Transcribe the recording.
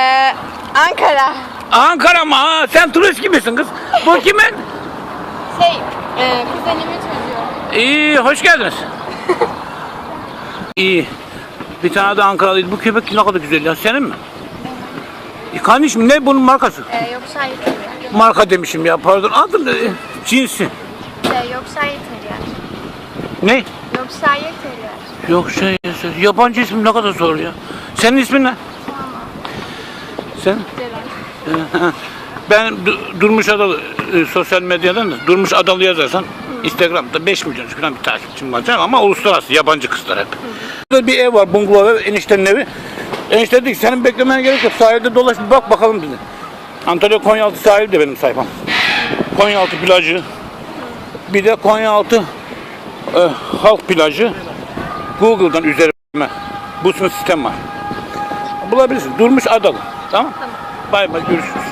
Ee, Ankara. Ankara mı? Ha, sen turist gibisin kız. Bu kimin? Şey, e, kuzenimin çocuğu. İyi, hoş geldiniz. İyi. Bir tane de Ankaralıydı. Bu köpek ne kadar güzel ya. Senin mi? Kaniş mi? Ne bunun markası? Ee, Yorkshire Terrier. Marka demişim ya pardon. Adı ne? Cinsi. Şey, Yorkshire Terrier. Ne? Yorkshire Terrier. Yok şey, şey, yabancı ismi ne kadar zor ya. Senin ismin ne? Sen? Ben Du- Durmuş Adalı e, sosyal medyadan da Durmuş Adalı yazarsan Instagram'da 5 milyon falan bir takipçim var ama uluslararası yabancı kızlar hep. Burada bir ev var bungalov ev eniştenin evi. Enişte dedi ki senin beklemen gerek yok sahilde dolaş bir bak bakalım dedi. Antalya Konyaaltı sahil de benim sayfam. Konyaaltı plajı. Bir de Konyaaltı e, halk plajı. Google'dan üzerime bu sistem var. Bulabilirsin. Durmuş Adalı. Tamam? Bay bay görüşürüz.